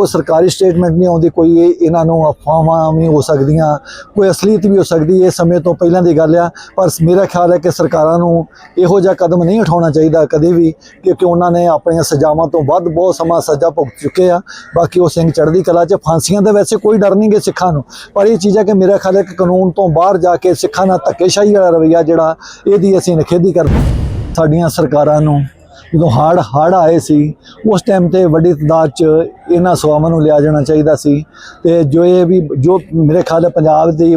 ਕੋਈ ਸਰਕਾਰੀ ਸਟੇਟਮੈਂਟ ਨਹੀਂ ਆਉਂਦੀ, ਕੋਈ ਇਹਨਾਂ ਨੂੰ ਅਫਵਾਹਾਂ ਵੀ ਹੋ ਸਕਦੀਆਂ, ਕੋਈ ਅਸਲੀਅਤ ਵੀ ਹੋ ਸਕਦੀ ਹੈ ਇਹ ਸਮੇਂ ਤੋਂ ਪਹਿਲਾਂ ਦੀ ਗੱਲ ਆ, ਪਰ ਮੇਰਾ ਖਿਆਲ ਹੈ ਕਿ ਸਰਕਾਰਾਂ ਨੂੰ ਇਹੋ ਜਿਹਾ ਕਦਮ ਨਹੀਂ ਉਠਾਉਣਾ ਚਾਹੀਦਾ ਕਦੇ ਵੀ, ਕਿਉਂਕਿ ਉਹਨਾਂ ਨੇ ਆਪਣੀਆਂ ਸਜ਼ਾਵਾਂ ਤੋਂ ਵੱਧ ਬਹੁਤ ਸਮਾਂ ਸਜ਼ਾ ਭੁਗਤ ਚੁੱਕੇ ਆ। ਬਾਕੀ ਉਹ ਸਿੰਘ ਚੜ੍ਹਦੀ ਕਲਾ 'ਚ, ਫਾਂਸੀਆਂ ਦਾ ਵੈਸੇ ਕੋਈ ਡਰ ਨਹੀਂ ਗੇ ਸਿੱਖਾਂ ਨੂੰ, ਪਰ ਇਹ ਚੀਜ਼ ਹੈ ਕਿ ਮੇਰਾ ਖਿਆਲ ਹੈ ਕਿ ਕਾਨੂੰਨ ਤੋਂ ਬਾਹਰ ਜਾ ਕੇ ਸਿੱਖਾਂ ਨਾਲ ਧੱਕੇਸ਼ਾਹੀ ਵਾਲਾ ਰਵੱਈਆ ਜਿਹੜਾ, ਇਹਦੀ ਅਸੀਂ ਨਿਖੇਧੀ ਕਰਦੇ ਸਾਡੀਆਂ ਸਰਕਾਰਾਂ ਨੂੰ ਜਦੋਂ ਹੜ ਹੜ ਆਏ ਸੀ, ਉਸ ਟਾਈਮ ਤੇ ਵੱਡੀ ਤਾਦਾਦ ਚ ਇਹਨਾਂ ਸਵਾਵਾਂ ਨੂੰ ਲਿਆ ਜਾਣਾ ਚਾਹੀਦਾ ਸੀ। ਤੇ ਜੋ ਇਹ ਵੀ, ਜੋ ਮੇਰੇ ਖਿਆਲ ਪੰਜਾਬ ਦੀ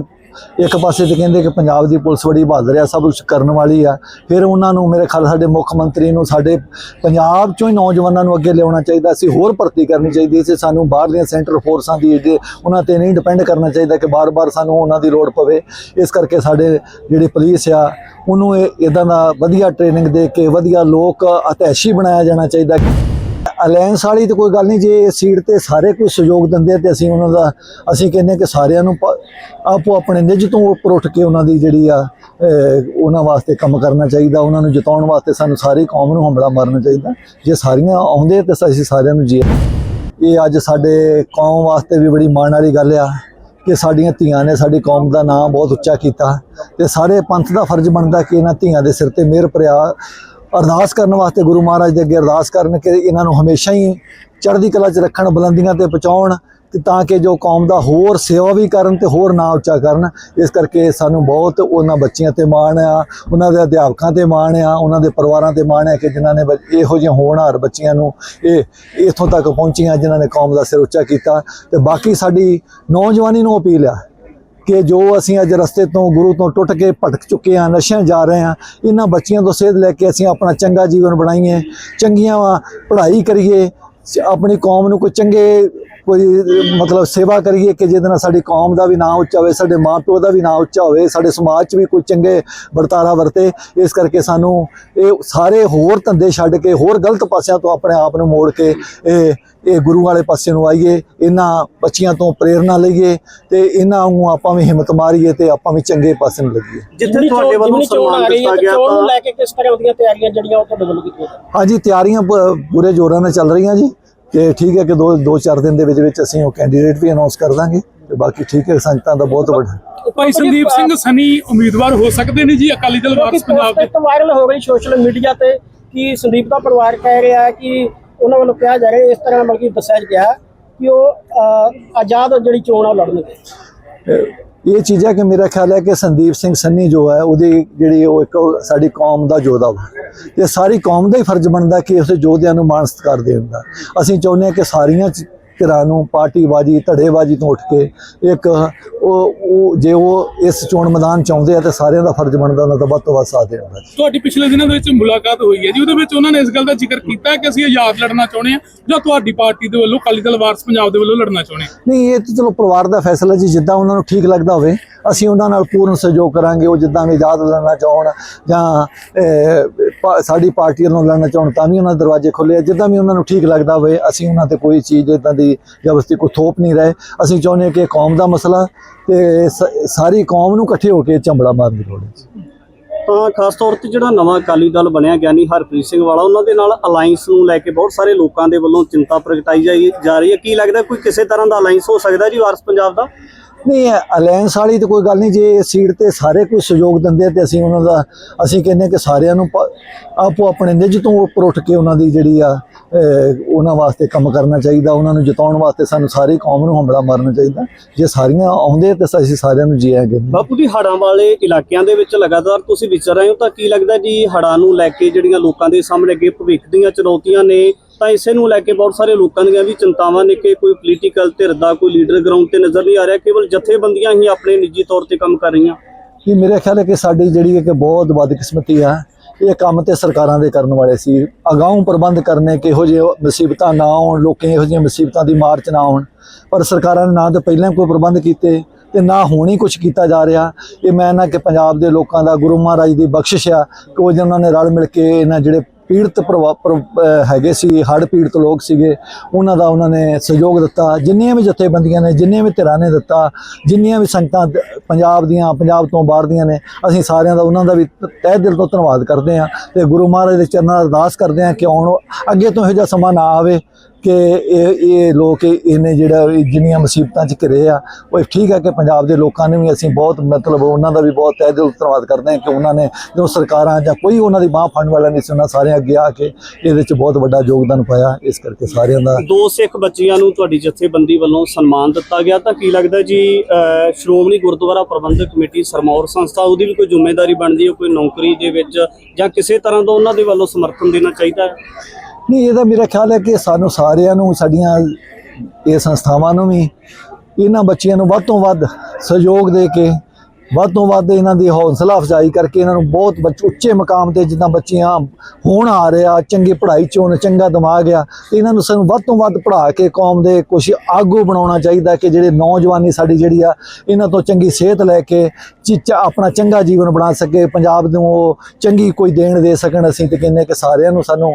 ਇੱਕ ਪਾਸੇ ਤੇ ਕਹਿੰਦੇ ਕਿ ਪੰਜਾਬ ਦੀ ਪੁਲਿਸ ਬੜੀ ਬਹਾਦਰ ਆ, ਸਭ ਕੁਝ ਕਰਨ ਵਾਲੀ ਆ। ਫਿਰ ਉਹਨਾਂ ਨੂੰ ਮੇਰੇ ਖਿਆਲ ਸਾਡੇ ਮੁੱਖ ਮੰਤਰੀ ਨੂੰ, ਸਾਡੇ ਪੰਜਾਬ ਚੋਂ ਹੀ ਨੌਜਵਾਨਾਂ ਨੂੰ ਅੱਗੇ ਲਿਆਉਣਾ ਚਾਹੀਦਾ ਸੀ ਹੋਰ ਭਰਤੀ ਕਰਨੀ ਚਾਹੀਦੀ ਸੀ। ਸਾਨੂੰ ਬਾਹਰਲੀਆਂ ਸੈਂਟਰ ਫੋਰਸਾਂ ਦੀ ਜੇ ਉਹਨਾਂ ਤੇ ਨਹੀਂ ਡਿਪੈਂਡ ਕਰਨਾ ਚਾਹੀਦਾ ਕਿ ਬਾਰ-ਬਾਰ ਸਾਨੂੰ ਉਹਨਾਂ ਦੀ ਲੋੜ ਪਵੇ। ਇਸ ਕਰਕੇ ਸਾਡੇ ਜਿਹੜੇ ਪੁਲਿਸ ਆ, ਉਹਨੂੰ ਇਹ ਇਦਾਂ ਦਾ ਵਧੀਆ ਟ੍ਰੇਨਿੰਗ ਦੇ ਕੇ ਵਧੀਆ ਲੋਕ ਅਤੈਸ਼ੀ ਬਣਾਇਆ ਜਾਣਾ ਚਾਹੀਦਾ। ਅਲਾਈਅੰਸ ਵਾਲੀ ਤਾਂ ਕੋਈ ਗੱਲ ਨਹੀਂ, ਜੇ ਸੀਟ ਤੇ ਸਾਰੇ ਕੋਈ ਸਹਿਯੋਗ ਦਿੰਦੇ ਆ ਤੇ ਅਸੀਂ ਉਹਨਾਂ ਦਾ, ਅਸੀਂ ਕਹਿੰਦੇ ਕਿ ਸਾਰਿਆਂ ਨੂੰ ਆਪੋ ਆਪਣੇ ਨਿੱਜ ਤੋਂ ਉੱਪਰ ਉੱਠ ਕੇ ਉਹਨਾਂ ਦੀ ਜਿਹੜੀ ਆ ਉਹਨਾਂ ਵਾਸਤੇ ਕੰਮ ਕਰਨਾ ਚਾਹੀਦਾ, ਉਹਨਾਂ ਨੂੰ ਜਿਤਾਉਣ ਵਾਸਤੇ ਸਾਨੂੰ ਸਾਰੀ ਕੌਮ ਨੂੰ ਹੰਬਲਾ ਮਾਰਨਾ ਚਾਹੀਦਾ। ਜੇ ਸਾਰੀਆਂ ਆਉਂਦੇ ਤੇ ਅਸੀਂ ਸਾਰਿਆਂ ਨੂੰ ਜੀ ਇਹ ਅੱਜ ਸਾਡੇ ਕੌਮ ਵਾਸਤੇ ਵੀ ਬੜੀ ਮਾਣ ਵਾਲੀ ਗੱਲ ਆ ਕਿ ਸਾਡੀਆਂ ਧੀਆਂ ਨੇ ਸਾਡੀ ਕੌਮ ਦਾ ਨਾਮ ਬਹੁਤ ਉੱਚਾ ਕੀਤਾ ਤੇ ਸਾਰੇ ਪੰਥ ਦਾ ਫਰਜ਼ ਬਣਦਾ ਕਿ ਇਹਨਾਂ ਧੀਆਂ ਦੇ ਸਿਰ ਤੇ ਮਿਹਰ ਭਰਿਆ ਅਰਦਾਸ ਕਰਨ ਵਾਸਤੇ ਗੁਰੂ ਮਹਾਰਾਜ ਦੇ ਅੱਗੇ ਅਰਦਾਸ ਕਰਨ ਕਿ ਇਹਨਾਂ ਨੂੰ ਹਮੇਸ਼ਾ ਹੀ ਚੜ੍ਹਦੀ ਕਲਾ 'ਚ ਰੱਖਣ, ਬੁਲੰਦੀਆਂ ਤੇ ਪਹੁੰਚਾਉਣ ਤੇ ਤਾਂ ਕਿ ਜੋ ਕੌਮ ਦਾ ਹੋਰ ਸੇਵਾ ਵੀ ਕਰਨ ਤੇ ਹੋਰ ਨਾਂ ਉੱਚਾ ਕਰਨ। ਇਸ ਕਰਕੇ ਸਾਨੂੰ ਬਹੁਤ ਉਹਨਾਂ ਬੱਚਿਆਂ ਤੇ ਮਾਣ ਆ, ਉਹਨਾਂ ਦੇ ਅਧਿਆਪਕਾਂ ਤੇ ਮਾਣ ਆ, ਉਹਨਾਂ ਦੇ ਪਰਿਵਾਰਾਂ ਤੇ ਮਾਣ ਆ ਕਿ ਜਿਨ੍ਹਾਂ ਨੇ ਬ- ਇਹੋ ਜਿਹੀਆਂ ਹੋਣਹਾਰ ਬੱਚੀਆਂ ਨੂੰ ਇਹ ਇੱਥੋਂ ਤੱਕ ਪਹੁੰਚੀਆਂ ਜਿਨ੍ਹਾਂ ਨੇ ਕੌਮ ਦਾ ਸਿਰ ਉੱਚਾ ਕੀਤਾ। ਤੇ ਬਾਕੀ ਸਾਡੀ ਨੌਜਵਾਨੀ ਨੂੰ ਅਪੀਲ ਆ ਕਿ ਜੋ ਅਸੀਂ ਅੱਜ ਰਸਤੇ ਤੋਂ ਗੁਰੂ ਤੋਂ ਟੁੱਟ ਕੇ ਭਟਕ ਚੁੱਕੇ ਹਾਂ, ਨਸ਼ਿਆਂ ਜਾ ਰਹੇ ਹਾਂ, ਇਹਨਾਂ ਬੱਚਿਆਂ ਤੋਂ ਸੇਧ ਲੈ ਕੇ ਅਸੀਂ ਆਪਣਾ ਚੰਗਾ ਜੀਵਨ ਬਣਾਈਏ, ਚੰਗੀਆਂ ਪੜ੍ਹਾਈ ਕਰੀਏ, ਆਪਣੀ ਕੌਮ ਨੂੰ ਕੋਈ ਚੰਗੇ ਕੋਈ ਮਤਲਬ ਸੇਵਾ ਕਰੀਏ ਕਿ ਜਿਹਦੇ ਨਾਲ ਸਾਡੀ ਕੌਮ ਦਾ ਵੀ ਨਾਂ ਉੱਚਾ ਹੋਵੇ, ਸਾਡੇ ਮਾਪਿਓ ਦਾ ਵੀ ਨਾਂ ਉੱਚਾ ਹੋਵੇ, ਸਾਡੇ ਸਮਾਜ 'ਚ ਵੀ ਕੋਈ ਚੰਗੇ ਵਰਤਾਰਾ ਵਰਤੇ, ਇਸ ਕਰਕੇ ਸਾਨੂੰ ਇਹ ਸਾਰੇ ਹੋਰ ਧੰਦੇ ਛੱਡ ਕੇ ਹੋਰ ਗਲਤ ਪਾਸਿਆਂ ਤੋਂ ਆਪਣੇ ਆਪ ਨੂੰ ਮੋੜ ਕੇ ਇਹ ਇਹ ਗੁਰੂ ਵਾਲੇ ਪਾਸੇ ਨੂੰ ਆਈਏ ਇਹਨਾਂ ਬੱਚੀਆਂ ਤੋਂ ਪ੍ਰੇਰਣਾ ਲਈਏ ਤੇ ਇਹਨਾਂ ਨੂੰ ਆਪਾਂ ਵੀ ਹਿੰਮਤ ਮਾਰੀਏ ਤੇ ਆਪਾਂ ਵੀ ਚੰਗੇ ਪਾਸੇ ਨੂੰ ਲੱਗੀਏ ਜਿੱਥੇ ਤੁਹਾਡੇ ਵੱਲੋਂ ਸਨਮਾਨ ਦਿੱਤਾ ਗਿਆ ਚੋਣ ਨੂੰ ਤਾਂ ਲੈ ਕੇ ਕਿਸ ਤਰ੍ਹਾਂ ਦੀਆਂ ਤਿਆਰੀਆਂ ਜਿਹੜੀਆਂ ਉਹ ਤੁਹਾਡੇ ਵੱਲੋਂ ਕੀਤੀਆਂ? ਹਾਂਜੀ ਤਿਆਰੀਆਂ ਪੂਰੇ ਜ਼ੋਰਾਂ ਨਾਲ ਚੱਲ ਰਹੀਆਂ ਜੀ ਤੇ ਠੀਕ ਹੈ ਕਿ ਦੋ ਦੋ ਚਾਰ ਦਿਨ ਦੇ ਵਿੱਚ ਵਿੱਚ ਅਸੀਂ ਉਹ ਕੈਂਡੀਡੇਟ ਵੀ ਅਨਾਉਂਸ ਕਰ ਦਾਂਗੇ ਤੇ ਬਾਕੀ ਠੀਕ ਹੈ ਸੰਗਤਾਂ ਦਾ ਬਹੁਤ ਵੱਡਾ ਭਾਈ ਸੰਦੀਪ ਸਿੰਘ ਸਨੀ ਉਮੀਦਵਾਰ ਹੋ ਸਕਦੇ ਨੇ ਜੀ ਅਕਾਲੀ ਦਲ ਵਾਰਸ ਪੰਜਾਬ ਦੇ ਵਾਇਰਲ ਹੋ ਰਹੀ ਸੋਸ਼ਲ ਮੀਡੀਆ ਤੇ ਕਿ ਸੰਦੀਪ ਦਾ ਪਰਿਵਾਰ ਕਹਿ ਰਿਹਾ ਹੈ ਕਿ ਉਹਨਾਂ ਵੱਲੋਂ ਕਿਹਾ ਜਾ ਰਿਹਾ, ਇਸ ਤਰ੍ਹਾਂ ਮਤਲਬ ਕਿ ਦੱਸਿਆ ਗਿਆ ਕਿ ਉਹ ਆਜ਼ਾਦ ਜਿਹੜੀ ਚੋਣ ਆ ਉਹ ਲੜਨਗੇ ਇਹ ਚੀਜ਼ ਹੈ ਕਿ ਮੇਰਾ ਖਿਆਲ ਹੈ ਕਿ ਸੰਦੀਪ ਸਿੰਘ ਸੰਨੀ ਜੋ ਹੈ, ਉਹਦੀ ਜਿਹੜੀ ਉਹ ਇੱਕ ਸਾਡੀ ਕੌਮ ਦਾ ਯੋਧਾ ਵਾ। ਤੇ ਸਾਰੀ ਕੌਮ ਦਾ ਹੀ ਫਰਜ਼ ਬਣਦਾ ਕਿ ਉਸ ਯੋਧਿਆਂ ਨੂੰ ਮਾਣ ਸਤਿਕਾਰ ਦੇਣ ਦਾ। ਅਸੀਂ ਚਾਹੁੰਦੇ ਹਾਂ ਕਿ ਸਾਰੀਆਂ ਧਿਰਾਂ ਨੂੰ ਪਾਰਟੀਬਾਜੀ ਧੜੇਬਾਜੀ ਤੋਂ ਉੱਠ ਕੇ ਇੱਕ ਉਹ ਉਹ ਜੇ ਉਹ ਇਸ ਚੋਣ ਮੈਦਾਨ ਚ ਆਉਂਦੇ ਆ ਤੇ ਸਾਰਿਆਂ ਦਾ ਫਰਜ਼ ਬਣਦਾ ਉਹਨਾਂ ਦਾ ਵੱਧ ਤੋਂ ਵੱਧ ਸਾਥ ਦੇਣ ਦਾ। ਤੁਹਾਡੀ ਪਿਛਲੇ ਦਿਨਾਂ ਦੇ ਵਿੱਚ ਮੁਲਾਕਾਤ ਹੋਈ ਹੈ ਜੀ। ਉਹਦੇ ਵਿੱਚ ਉਹਨਾਂ ਨੇ ਇਸ ਗੱਲ ਦਾ ਜ਼ਿਕਰ ਕੀਤਾ ਕਿ ਅਸੀਂ ਆਜ਼ਾਦ ਲੜਨਾ ਚਾਹੁੰਦੇ ਹਾਂ ਜਾਂ ਤੁਹਾਡੀ ਪਾਰਟੀ ਦੇ ਵੱਲੋਂ ਅਕਾਲੀ ਦਲ ਵਾਰਸ ਪੰਜਾਬ ਦੇ ਵੱਲੋਂ ਲੜਨਾ ਚਾਹੁੰਦੇ ਨਹੀਂ ਇਹ ਤਾਂ ਚਲੋ ਪਰਿਵਾਰ ਦਾ ਫੈਸਲਾ ਜੀ। ਜਿੱਦਾਂ ਉਹਨਾਂ ਨੂੰ ਠੀਕ ਲੱਗਦਾ ਹੋਵੇ ਅਸੀਂ ਉਹਨਾਂ ਨਾਲ ਪੂਰਨ ਸਹਿਯੋਗ ਕਰਾਂਗੇ। ਉਹ ਜਿੱਦਾਂ ਵੀ ਆਜ਼ਾਦ ਲੜਨਾ ਚਾਹਣ ਜਾਂ ਸਾਡੀ ਪਾਰਟੀ ਵੱਲੋਂ ਲੜਨਾ ਚਾਹਣ ਤਾਂ ਵੀ ਉਹਨਾਂ ਦੇ ਦਰਵਾਜ਼ੇ ਖੁੱਲੇ ਆ। ਜਿੱਦਾਂ ਵੀ ਉਹਨਾਂ ਨੂੰ ਠੀਕ ਲੱਗਦਾ ਹੋਵੇ ਅਸੀਂ ਉਹਨਾਂ ਤੇ ਕੋਈ ਚੀਜ਼ ਇਦਾਂ ਦੀ ਜ਼ਬਰਦਸਤੀ ਕੋਈ ਥੋਪ ਨਹੀਂ ਰਹੇ। ਅਸੀਂ ਚਾਹੁੰਦੇ ਕਿ ਕੌਮ ਦਾ ਮਸਲਾ ਤੇ ਸਾਰੀ ਕੌਮ ਨੂੰ ਇਕੱਠੇ ਹੋ ਕੇ ਚੰਬੜਾ ਮਾਰਨ ਦੀ ਲੋੜ ਹੈ ਤਾਂ ਖਾਸ ਤੌਰ ਤੇ ਜਿਹੜਾ ਨਵਾਂ ਅਕਾਲੀ ਦਲ ਬਣਿਆ ਗਿਆਨੀ ਹਰਪ੍ਰੀਤ ਸਿੰਘ ਵਾਲਾ, ਉਹਨਾਂ ਦੇ ਨਾਲ ਅਲਾਈਅੰਸ ਨੂੰ ਲੈ ਕੇ ਬਹੁਤ ਸਾਰੇ ਲੋਕਾਂ ਦੇ ਵੱਲੋਂ ਚਿੰਤਾ ਪ੍ਰਗਟਾਈ ਜਾ ਰਹੀ ਹੈ। ਕੀ ਲੱਗਦਾ ਕੋਈ ਕਿਸੇ ਤਰ੍ਹਾਂ ਦਾ ਅਲਾਈਅੰਸ ਹੋ ਸਕਦਾ ਜੀ ਵਾਰਸ ਪੰਜਾਬ ਦਾ? ਨਹੀਂ ਅਲਾਈਅੰਸ ਵਾਲੀ ਤੇ ਕੋਈ ਗੱਲ ਨਹੀਂ, ਜੇ ਸੀਟ ਤੇ ਸਾਰੇ ਕੋਈ ਸਹਿਯੋਗ ਦਿੰਦੇ ਆ ਤੇ ਅਸੀਂ ਉਹਨਾਂ ਦਾ, ਅਸੀਂ ਕਹਿੰਦੇ ਕਿ ਸਾਰਿਆਂ ਨੂੰ ਆਪੋ ਆਪਣੇ ਨਿੱਜ ਤੋਂ ਉੱਪਰ ਉੱਠ ਕੇ ਉਹਨਾਂ ਦੀ ਜਿਹੜੀ ਆ ਉਹਨਾਂ ਵਾਸਤੇ ਕੰਮ ਕਰਨਾ ਚਾਹੀਦਾ, ਉਹਨਾਂ ਨੂੰ ਜਿਤਾਉਣ ਵਾਸਤੇ ਸਾਨੂੰ ਸਾਰੀ ਕੌਮ ਨੂੰ ਹਮਲਾ ਮਾਰਨਾ ਚਾਹੀਦਾ। ਜੇ ਸਾਰੀਆਂ ਆਉਂਦੇ ਤੇ ਅਸੀਂ ਸਾਰਿਆਂ ਨੂੰ ਜੀਆਂਗੇ ਬਾਪੂ ਜੀ ਹੜਾਂ ਵਾਲੇ ਇਲਾਕਿਆਂ ਦੇ ਵਿੱਚ ਲਗਾਤਾਰ ਤੁਸੀਂ ਵਿਚਰ ਰਹੇ ਹੋ ਤਾਂ ਕੀ ਲੱਗਦਾ ਜੀ ਹੜਾਂ ਨੂੰ ਲੈ ਕੇ ਜਿਹੜੀਆਂ ਲੋਕਾਂ ਦੇ ਸਾਹਮਣੇ ਅੱਗੇ ਭਵਿੱਖ ਦੀਆਂ ਚੁਣੌਤੀਆਂ ਨੇ ਤਾਂ ਇਸੇ ਨੂੰ ਲੈ ਕੇ ਬਹੁਤ ਸਾਰੇ ਲੋਕਾਂ ਦੀਆਂ ਵੀ ਚਿੰਤਾਵਾਂ ਨੇ ਕਿ ਕੋਈ ਪੋਲੀਟੀਕਲ ਧਿਰ ਦਾ, ਕੋਈ ਲੀਡਰ ਗਰਾਊਂਡ ਤੇ ਨਜ਼ਰ ਨਹੀਂ ਆ ਰਿਹਾ। ਕੇਵਲ ਜਥੇਬੰਦੀਆਂ ਹੀ ਆਪਣੇ ਨਿੱਜੀ ਤੌਰ ਤੇ ਕੰਮ ਕਰ ਰਹੀਆਂ। ਇਹ ਮੇਰੇ ਖਿਆਲ ਹੈ ਕਿ ਸਾਡੀ ਜਿਹੜੀ ਹੈ ਬਹੁਤ ਬਦਕਿਸਮਤੀ ਆ, ਇਹ ਕੰਮ ਤੇ ਸਰਕਾਰਾਂ ਦੇ ਕਰਨ ਵਾਲੇ ਸੀ। ਅਗਾਊਂ ਪ੍ਰਬੰਧ ਕਰਨੇ ਕਿ ਇਹੋ ਜਿਹੇ ਮੁਸੀਬਤਾਂ ਨਾ ਆਉਣ, ਲੋਕਾਂ ਇਹੋ ਜਿਹੀਆਂ ਮੁਸੀਬਤਾਂ ਦੀ ਮਾਰ ਚ ਨਾ ਆਉਣ। ਪਰ ਸਰਕਾਰਾਂ ਨੇ ਨਾ ਤਾਂ ਪਹਿਲਾਂ ਕੋਈ ਪ੍ਰਬੰਧ ਕੀਤੇ ਤੇ ਨਾ ਹੁਣ ਹੀ ਕੁਝ ਕੀਤਾ ਜਾ ਰਿਹਾ। ਇਹ ਮੈਂ ਨਾ ਕਿ ਪੰਜਾਬ ਦੇ ਲੋਕਾਂ ਦਾ ਗੁਰੂ ਮਹਾਰਾਜ ਦੀ ਬਖਸ਼ਿਸ਼ ਆ, ਕਿ ਉਹ ਜਿਹਨਾਂ ਨੇ ਰਲ ਮਿਲ ਕੇ ਇਹਨਾਂ ਜਿਹੜੇ ਪੀੜਤ ਪ੍ਰਭਾ- ਹੈਗੇ ਸੀ ਹੜ੍ਹ ਪੀੜਤ ਲੋਕ ਸੀਗੇ, ਉਹਨਾਂ ਦਾ ਉਹਨਾਂ ਨੇ ਸਹਿਯੋਗ ਦਿੱਤਾ। ਜਿੰਨੀਆਂ ਵੀ ਜਥੇਬੰਦੀਆਂ ਨੇ, ਜਿੰਨੀਆਂ ਵੀ ਧਿਰਾਂ ਨੇ ਦਿੱਤਾ, ਜਿੰਨੀਆਂ ਵੀ ਸੰਗਤਾਂ ਪੰਜਾਬ ਦੀਆਂ, ਪੰਜਾਬ ਤੋਂ ਬਾਹਰ ਦੀਆਂ ਨੇ, ਅਸੀਂ ਸਾਰਿਆਂ ਦਾ ਉਹਨਾਂ ਦਾ ਵੀ ਤਹਿ ਦਿਲ ਤੋਂ ਧੰਨਵਾਦ ਕਰਦੇ ਹਾਂ ਤੇ ਗੁਰੂ ਮਹਾਰਾਜ ਦੇ ਚਰਨਾਂ 'ਚ ਅਰਦਾਸ ਕਰਦੇ ਹਾਂ ਕਿ ਆਉਣ ਅੱਗੇ ਤੋਂ ਇਹੋ ਜਿਹਾ ਸਮਾਂ ਨਾ ਆਵੇ। ਕਿ ਇਹ ਇਹ ਲੋਕ ਇਹਨੇ ਜਿਹੜਾ ਜਿੰਨੀਆਂ ਮੁਸੀਬਤਾਂ 'ਚ ਘਿਰੇ ਆ, ਉਹ ਠੀਕ ਹੈ ਕਿ ਪੰਜਾਬ ਦੇ ਲੋਕਾਂ ਨੇ ਵੀ ਅਸੀਂ ਬਹੁਤ ਮਤਲਬ ਉਹਨਾਂ ਦਾ ਵੀ ਬਹੁਤ ਤਹਿ ਦਿਲ ਧੰਨਵਾਦ ਕਰਦੇ ਹਾਂ ਕਿ ਉਹਨਾਂ ਨੇ ਜਦੋਂ ਸਰਕਾਰਾਂ ਜਾਂ ਕੋਈ ਉਹਨਾਂ ਦੀ ਬਾਹ ਫੜਨ ਵਾਲਾ ਨਹੀਂ ਸੀ, ਉਹਨਾਂ ਸਾਰਿਆਂ ਅੱਗੇ ਆ ਕੇ ਇਹਦੇ 'ਚ ਬਹੁਤ ਵੱਡਾ ਯੋਗਦਾਨ ਪਾਇਆ, ਇਸ ਕਰਕੇ ਸਾਰਿਆਂ ਦਾ ਦੋ ਸਿੱਖ ਬੱਚੀਆਂ ਨੂੰ ਤੁਹਾਡੀ ਜਥੇਬੰਦੀ ਵੱਲੋਂ ਸਨਮਾਨ ਦਿੱਤਾ ਗਿਆ। ਤਾਂ ਕੀ ਲੱਗਦਾ ਜੀ ਸ਼੍ਰੋਮਣੀ ਗੁਰਦੁਆਰਾ ਪ੍ਰਬੰਧਕ ਕਮੇਟੀ ਸਰਮੌਰ ਸੰਸਥਾ, ਉਹਦੀ ਵੀ ਕੋਈ ਜ਼ਿੰਮੇਵਾਰੀ ਬਣਦੀ ਹੈ, ਕੋਈ ਨੌਕਰੀ ਦੇ ਵਿੱਚ ਜਾਂ ਕਿਸੇ ਤਰ੍ਹਾਂ ਦਾ ਉਹਨਾਂ ਦੇ ਵੱਲੋਂ ਸਮਰਥਨ ਦੇਣਾ ਚਾਹੀਦਾ ਹੈ? ਨਹੀਂ ਇਹਦਾ ਮੇਰਾ ਖਿਆਲ ਹੈ ਕਿ ਸਾਨੂੰ ਸਾਰਿਆਂ ਨੂੰ, ਸਾਡੀਆਂ ਇਹ ਸੰਸਥਾਵਾਂ ਨੂੰ ਵੀ, ਇਹਨਾਂ ਬੱਚਿਆਂ ਨੂੰ ਵੱਧ ਤੋਂ ਵੱਧ ਸਹਿਯੋਗ ਦੇ ਕੇ ਵੱਧ ਤੋਂ ਵੱਧ ਇਹਨਾਂ ਦੀ ਹੌਸਲਾ ਅਫਜ਼ਾਈ ਕਰਕੇ ਇਹਨਾਂ ਨੂੰ ਬਹੁਤ ਬੱਚ- ਉੱਚੇ ਮਕਾਮ ਤੇ ਜਿੱਦਾਂ ਬੱਚੀਆਂ ਹੁਣ ਆ ਰਿਹਾ ਚੰਗੀ ਪੜ੍ਹਾਈ ਚ ਹੋਣ ਚੰਗਾ ਦਿਮਾਗ ਆ, ਤੇ ਇਹਨਾਂ ਨੂੰ ਸਾਨੂੰ ਵੱਧ ਤੋਂ ਵੱਧ ਪੜ੍ਹਾ ਕੇ ਕੌਮ ਦੇ ਕੁਝ ਆਗੂ ਬਣਾਉਣਾ ਚਾਹੀਦਾ ਕਿ ਜਿਹੜੇ ਨੌਜਵਾਨੀ ਸਾਡੀ ਜਿਹੜੀ ਆ, ਇਹਨਾਂ ਤੋਂ ਚੰਗੀ ਸਿਹਤ ਲੈ ਕੇ ਚੀਚਾ ਆਪਣਾ ਚੰਗਾ ਜੀਵਨ ਬਣਾ ਸਕੇ, ਪੰਜਾਬ ਨੂੰ ਉਹ ਚੰਗੀ ਕੋਈ ਦੇਣ ਦੇ ਸਕਣ ਅਸੀਂ ਤੇ ਕਹਿੰਦੇ ਕਿ ਸਾਰਿਆਂ ਨੂੰ ਸਾਨੂੰ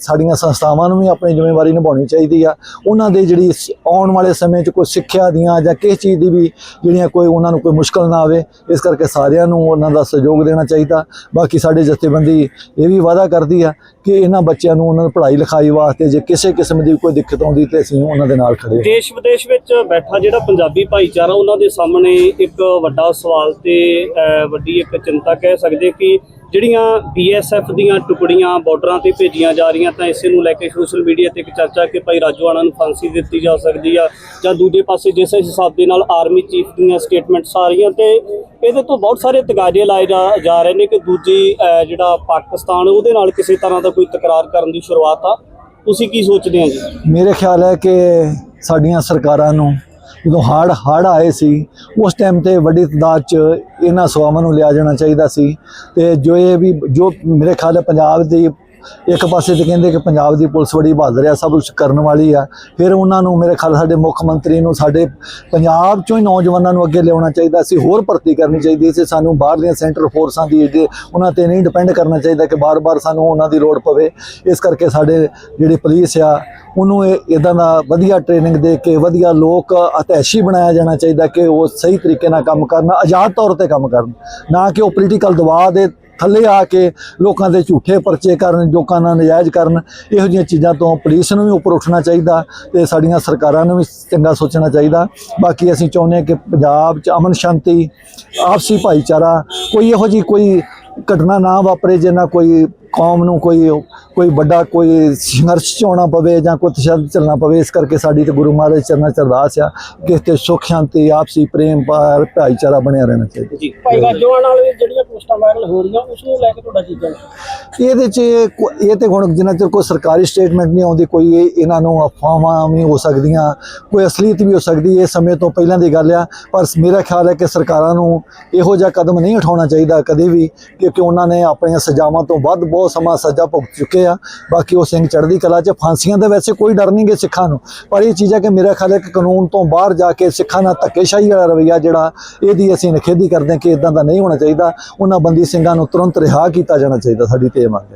ਸਾਡੀਆਂ ਸੰਸਥਾਵਾਂ ਨੂੰ ਵੀ ਆਪਣੀ ਜ਼ਿੰਮੇਵਾਰੀ ਨਿਭਾਉਣੀ ਚਾਹੀਦੀ ਆ। ਉਹਨਾਂ ਦੇ ਜਿਹੜੀ ਸ- ਆਉਣ ਵਾਲੇ ਸਮੇਂ 'ਚ ਕੋਈ ਸਿੱਖਿਆ ਦੀਆਂ ਜਾਂ ਕਿਸੇ ਚੀਜ਼ ਦੀ ਵੀ ਜਿਹੜੀਆਂ ਕੋਈ ਉਹਨਾਂ ਨੂੰ ਕੋਈ ਮੁਸ਼ਕਲ ਨਾ ਆਵੇ ਇਸ ਕਰਕੇ ਸਾਰਿਆਂ ਨੂੰ ਉਹਨਾਂ ਦਾ ਸਹਿਯੋਗ ਦੇਣਾ ਚਾਹੀਦਾ। ਬਾਕੀ ਸਾਡੇ ਜਥੇਬੰਦੀ ਇਹ ਵੀ ਵਾਅਦਾ ਕਰਦੀ ਆ ਕਿ ਇਹਨਾਂ ਬੱਚਿਆਂ ਨੂੰ ਉਹਨਾਂ ਦੀ ਪੜ੍ਹਾਈ ਲਿਖਾਈ ਵਾਸਤੇ ਜੇ ਕਿਸੇ ਕਿਸਮ ਦੀ ਕੋਈ ਦਿੱਕਤ ਆਉਂਦੀ ਤੇ ਅਸੀਂ ਉਹਨਾਂ ਦੇ ਨਾਲ ਖੜੇ ਹਾਂ ਦੇਸ਼ ਵਿਦੇਸ਼ ਵਿੱਚ ਬੈਠਾ ਜਿਹੜਾ ਪੰਜਾਬੀ ਭਾਈਚਾਰਾ ਉਹਨਾਂ ਦੇ ਸਾਹਮਣੇ ਇੱਕ ਵੱਡਾ ਸਵਾਲ ਤੇ ਵੱਡੀ ਇੱਕ ਚਿੰਤਾ ਕਹਿ ਸਕਦੇ ਕਿ ਜਿਹੜੀਆਂ ਬੀਐਸਐਫ ਦੀਆਂ ਟੁਕੜੀਆਂ ਬਾਰਡਰਾਂ ਤੇ ਭੇਜੀਆਂ ਜਾ ਰਹੀਆਂ, ਤਾਂ ਇਸੇ ਨੂੰ ਲੈ ਕੇ ਸੋਸ਼ਲ ਮੀਡੀਆ ਤੇ ਇੱਕ ਚਰਚਾ ਕਿ ਭਾਈ ਰਾਜੋਆਣਾ ਨੂੰ ਫਾਂਸੀ ਦਿੱਤੀ ਜਾ ਸਕਦੀ ਆ ਜਾਂ ਦੂਜੇ ਪਾਸੇ ਜਿਸ ਹਿਸਾਬ ਦੇ ਨਾਲ ਆਰਮੀ ਚੀਫ ਦੀਆਂ ਸਟੇਟਮੈਂਟਸ ਆ ਰਹੀਆਂ ਤੇ ਇਹਦੇ ਤੋਂ ਬਹੁਤ ਸਾਰੇ ਤਗਾਜੇ ਲਾਏ ਜਾ ਜਾ ਰਹੇ ਨੇ ਕਿ ਦੂਜੀ ਜਿਹੜਾ ਪਾਕਿਸਤਾਨ, ਉਹਦੇ ਨਾਲ ਕਿਸੇ ਤਰ੍ਹਾਂ ਦਾ ਕੋਈ ਤਕਰਾਰ ਕਰਨ ਦੀ ਸ਼ੁਰੂਆਤ ਆ। ਤੁਸੀਂ ਕੀ ਸੋਚਦੇ ਹੋ ਜੀ? ਮੇਰੇ ਖਿਆਲ ਹੈ ਕਿ ਸਾਡੀਆਂ ਸਰਕਾਰਾਂ ਨੂੰ ਜਦੋਂ ਹੜ ਹੜ ਆਏ ਸੀ, ਉਸ ਟਾਈਮ ਤੇ ਵੱਡੀ ਤਾਦਾਦ ਚ ਇਹਨਾਂ ਸਵਾਵਾਂ ਨੂੰ ਲਿਆ ਜਾਣਾ ਚਾਹੀਦਾ ਸੀ। ਤੇ ਜੋ ਇਹ ਵੀ, ਜੋ ਮੇਰੇ ਖਿਆਲ ਪੰਜਾਬ ਦੀ ਇੱਕ ਪਾਸੇ ਤੇ ਕਹਿੰਦੇ ਕਿ ਪੰਜਾਬ ਦੀ ਪੁਲਿਸ ਬੜੀ ਬਹਾਦਰ ਆ, ਸਭ ਕੁਝ ਕਰਨ ਵਾਲੀ ਆ। ਫਿਰ ਉਹਨਾਂ ਨੂੰ ਮੇਰੇ ਖਿਆਲ ਸਾਡੇ ਮੁੱਖ ਮੰਤਰੀ ਨੂੰ, ਸਾਡੇ ਪੰਜਾਬ ਚੋਂ ਹੀ ਨੌਜਵਾਨਾਂ ਨੂੰ ਅੱਗੇ ਲਿਆਉਣਾ ਚਾਹੀਦਾ ਸੀ ਹੋਰ ਭਰਤੀ ਕਰਨੀ ਚਾਹੀਦੀ ਸੀ। ਸਾਨੂੰ ਬਾਹਰਲੀਆਂ ਸੈਂਟਰ ਫੋਰਸਾਂ ਦੀ ਜੇ ਉਹਨਾਂ ਤੇ ਨਹੀਂ ਡਿਪੈਂਡ ਕਰਨਾ ਚਾਹੀਦਾ ਕਿ ਬਾਰ-ਬਾਰ ਸਾਨੂੰ ਉਹਨਾਂ ਦੀ ਲੋੜ ਪਵੇ। ਇਸ ਕਰਕੇ ਸਾਡੇ ਜਿਹੜੇ ਪੁਲਿਸ ਆ, ਉਹਨੂੰ ਇਹ ਇਦਾਂ ਦਾ ਵਧੀਆ ਟ੍ਰੇਨਿੰਗ ਦੇ ਕੇ, ਵਧੀਆ ਲੋਕ ਅਤੈਸ਼ੀ ਬਣਾਇਆ ਜਾਣਾ ਚਾਹੀਦਾ ਕਿ ਉਹ ਸਹੀ ਤਰੀਕੇ ਨਾਲ ਕੰਮ ਕਰਨ, ਆਜ਼ਾਦ ਤੌਰ ਤੇ ਕੰਮ ਕਰਨ। ਨਾ ਕਿ ਉਹ ਪੋਲੀਟੀਕਲ ਦਬਾਅ ਦੇ ਥੱਲੇ ਆ ਕੇ ਲੋਕਾਂ ਦੇ ਝੂਠੇ ਪਰਚੇ ਕਰਨ, ਲੋਕਾਂ ਨਾਲ ਨਜਾਇਜ਼ ਕਰਨ, ਇਹੋ ਜਿਹੀਆਂ ਚੀਜ਼ਾਂ ਤੋਂ ਪੁਲਿਸ ਨੂੰ ਵੀ ਉੱਪਰ ਉੱਠਣਾ ਚਾਹੀਦਾ ਤੇ ਸਾਡੀਆਂ ਸਰਕਾਰਾਂ ਨੂੰ ਵੀ ਚੰਗਾ ਸੋਚਣਾ ਚਾਹੀਦਾ। ਬਾਕੀ ਅਸੀਂ ਚਾਹੁੰਦੇ ਹਾਂ ਕਿ ਪੰਜਾਬ 'ਚ ਅਮਨ ਸ਼ਾਂਤੀ, ਆਪਸੀ ਭਾਈਚਾਰਾ, ਕੋਈ ਇਹੋ ਜਿਹੀ ਕੋਈ ਘਟਨਾ ਨਾ ਵਾਪਰੇ ਜੇ ਨਾ ਕੋਈ ਕੌਮ ਨੂੰ ਕੋਈ ਕੋਈ ਵੱਡਾ ਕੋਈ ਸੰਘਰਸ਼ 'ਚ ਆਉਣਾ ਪਵੇ ਜਾਂ ਕੋਈ ਤਸ਼ੱਦਦ ਚੱਲਣਾ ਪਵੇ, ਇਸ ਕਰਕੇ ਸਾਡੀ ਤੇ ਗੁਰੂ ਮਹਾਰਾਜ ਚਰਨਾਂ 'ਚ ਅਰਦਾਸ ਆ ਕਿ ਇੱਥੇ ਸੁੱਖ, ਸ਼ਾਂਤੀ, ਆਪਸੀ ਪ੍ਰੇਮ, ਭਾਰ, ਭਾਈਚਾਰਾ ਬਣਿਆ ਰਹਿਣਾ ਚਾਹੀਦਾ। ਜੀ। ਭਾਈ ਰਾਜੋਆਣਾ ਨਾਲ ਜਿਹੜੀਆਂ ਪੋਸਟਾਂ ਵਾਇਰਲ ਹੋ ਰਹੀਆਂ, ਉਸ ਨੂੰ ਲੈ ਕੇ ਤੁਹਾਡਾ ਕੀ ਕਹਿਣਾ? ਇਹਦੇ 'ਚ ਕੋ- ਇਹ ਤੇ ਹੁਣ ਜਿੰਨਾ ਚਿਰ ਕੋਈ ਸਰਕਾਰੀ ਸਟੇਟਮੈਂਟ ਨਹੀਂ ਆਉਂਦੀ, ਕੋਈ ਇਹ- ਇਹਨਾਂ ਨੂੰ ਅਫਵਾਹਾਂ ਵੀ ਹੋ ਸਕਦੀਆਂ, ਕੋਈ ਅਸਲੀਅਤ ਵੀ ਹੋ ਸਕਦੀ ਹੈ ਇਹ ਸਮੇਂ ਤੋਂ ਪਹਿਲਾਂ ਦੀ ਗੱਲ ਆ। ਪਰ ਮੇਰਾ ਖਿਆਲ ਹੈ ਕਿ ਸਰਕਾਰਾਂ ਨੂੰ ਇਹੋ ਜਿਹਾ ਕਦਮ ਨਹੀਂ ਉਠਾਉਣਾ ਚਾਹੀਦਾ ਕਦੇ ਵੀ, ਕਿਉਂਕਿ ਉਹਨਾਂ ਨੇ ਆਪਣੀਆਂ ਸਜ਼ਾਵਾਂ ਤੋਂ ਵੱਧ ਬਹੁਤ ਸਮਾਂ ਸਜ਼ਾ ਭੁਗਤ ਚੁੱਕੇ ਆ। ਬਾਕੀ ਉਹ ਸਿੰਘ ਚੜ੍ਹਦੀ ਕਲਾ 'ਚ, ਫਾਂਸੀਆਂ ਦਾ ਵੈਸੇ ਕੋਈ ਡਰ ਨਹੀਂ ਗੇ ਸਿੱਖਾਂ ਨੂੰ। ਪਰ ਇਹ ਚੀਜ਼ ਹੈ ਕਿ ਮੇਰਾ ਖਿਆਲ ਹੈ ਕਿ ਕਾਨੂੰਨ ਤੋਂ ਬਾਹਰ ਜਾ ਕੇ ਸਿੱਖਾਂ ਨਾਲ ਧੱਕੇਸ਼ਾਹੀ ਵਾਲਾ ਰਵੱਈਆ ਜਿਹੜਾ, ਇਹਦੀ ਅਸੀਂ ਨਿਖੇਧੀ ਕਰਦੇ ਹਾਂ ਕਿ ਇਦਾਂ ਦਾ ਨਹੀਂ ਹੋਣਾ ਚਾਹੀਦਾ। ਉਹਨਾਂ ਬੰਦੀ ਸਿੰਘਾਂ ਨੂੰ ਤੁਰੰਤ ਰਿਹਾ ਕੀਤਾ ਜਾਣਾ ਚਾਹੀਦਾ ਸਾਡੀ ਤੇ ਇਹ ਮੰਗ ਹੈ